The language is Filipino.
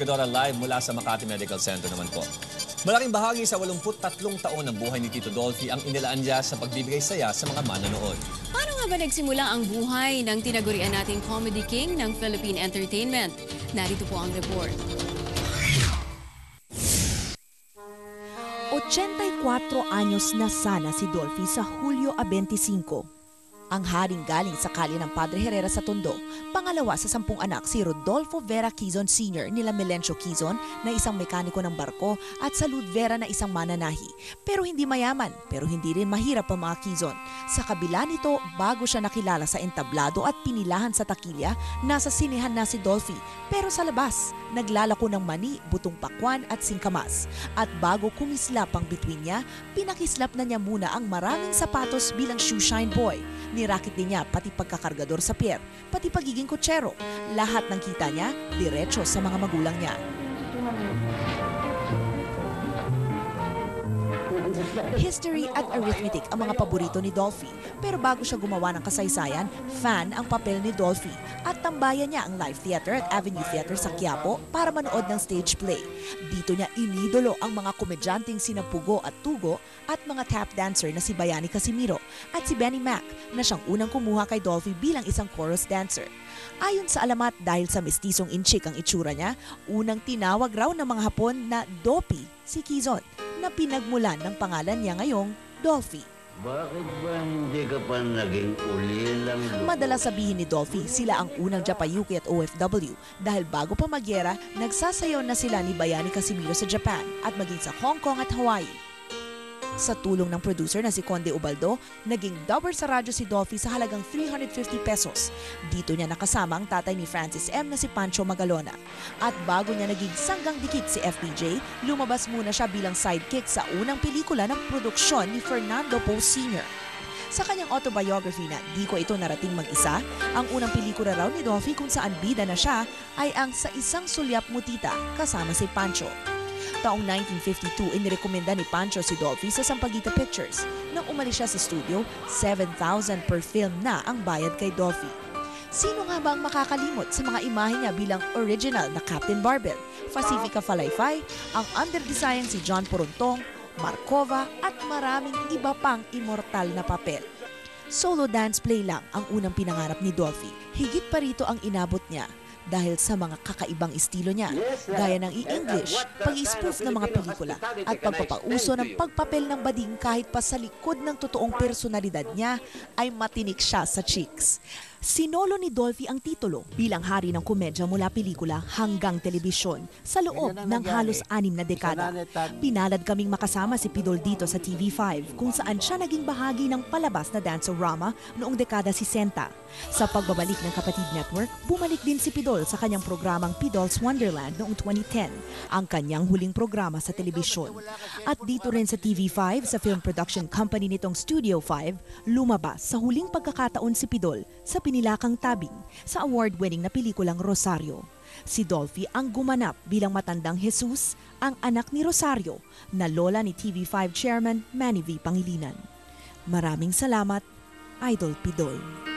Pescadora live mula sa Makati Medical Center naman po. Malaking bahagi sa 83 taon ng buhay ni Tito Dolphy ang inilaan niya sa pagbibigay saya sa mga mananood. Paano nga ba nagsimula ang buhay ng tinagurian nating Comedy King ng Philippine Entertainment? Narito po ang report. 84 anyos na sana si Dolphy sa Hulyo a 25. Ang haring galing sa kalye ng Padre Herrera sa Tondo, pangalawa sa sampung anak si Rodolfo Vera Quizon Sr. nila Melencio Quizon na isang mekaniko ng barko at Salud Vera na isang mananahi. Pero hindi mayaman, pero hindi rin mahirap ang mga Quizon. Sa kabila nito, bago siya nakilala sa entablado at pinilahan sa takilya, nasa sinehan na si Dolphy. Pero sa labas, naglalako ng mani, butong pakwan at singkamas. At bago kumislap ang bituin niya, pinakislap na niya muna ang maraming sapatos bilang shoe shine boy. Nirakit din niya pati pagkakargador sa pier, pati pagiging kutsero. Lahat ng kita niya, diretso sa mga magulang niya. History at arithmetic ang mga paborito ni Dolphy. Pero bago siya gumawa ng kasaysayan, fan ang papel ni Dolphy. At tambayan niya ang live theater at Avenue Theater sa Quiapo para manood ng stage play. Dito niya inidolo ang mga komedyanteng sina Pugo at Tugo at mga tap dancer na si Bayani Casimiro at si Benny Mac na siyang unang kumuha kay Dolphy bilang isang chorus dancer. Ayon sa alamat dahil sa mestisong inchik ang itsura niya, unang tinawag raw ng mga Hapon na Dopi si Kizon na pinagmulan ng pangalan niya ngayong Dolphy. Bakit ba hindi ka pa naging ulilang Madalas sabihin ni Dolphy sila ang unang Japayuki at OFW dahil bago pa magyera, nagsasayaw na sila ni Bayani Casimiro sa Japan at maging sa Hong Kong at Hawaii. Sa tulong ng producer na si Conde Ubaldo, naging dubber sa radyo si Dolphy sa halagang 350 pesos. Dito niya nakasama ang tatay ni Francis M na si Pancho Magalona. At bago niya naging sanggang dikit si FPJ, lumabas muna siya bilang sidekick sa unang pelikula ng produksyon ni Fernando Poe Sr. Sa kanyang autobiography na Di ko ito narating mag-isa, ang unang pelikula raw ni Dolphy kung saan bida na siya ay ang Sa Isang Sulyap Mutita kasama si Pancho. Taong 1952, inirekomenda ni Pancho si Dolphy sa Sampaguita Pictures. Nang umalis siya sa studio, 7,000 per film na ang bayad kay Dolphy. Sino nga ba ang makakalimot sa mga imahe niya bilang original na Captain Barbell, Pacifica Falayfay, ang underdesign si John Porontong, Markova at maraming iba pang immortal na papel. Solo dance play lang ang unang pinangarap ni Dolphy. Higit pa rito ang inabot niya dahil sa mga kakaibang estilo niya, gaya ng i-English, pag-spoof ng mga pelikula, at pagpapauso ng pagpapel ng bading kahit pa sa likod ng totoong personalidad niya ay matinik siya sa chicks. Sinolo ni Dolphy ang titulo bilang hari ng komedya mula pelikula hanggang telebisyon sa loob ng halos anim na dekada. Pinalad kaming makasama si Pidol dito sa TV5 kung saan siya naging bahagi ng palabas na dansorama noong dekada 60. Sa pagbabalik ng Kapatid Network, bumalik din si Pidol sa kanyang programang Pidol's Wonderland noong 2010, ang kanyang huling programa sa telebisyon. At dito rin sa TV5, sa film production company nitong Studio 5, lumabas sa huling pagkakataon si Pidol sa Pinilakang Tabing sa award-winning na pelikulang Rosario. Si Dolphy ang gumanap bilang matandang Jesus, ang anak ni Rosario, na lola ni TV5 chairman Manny V. Pangilinan. Maraming salamat, Idol Pidol.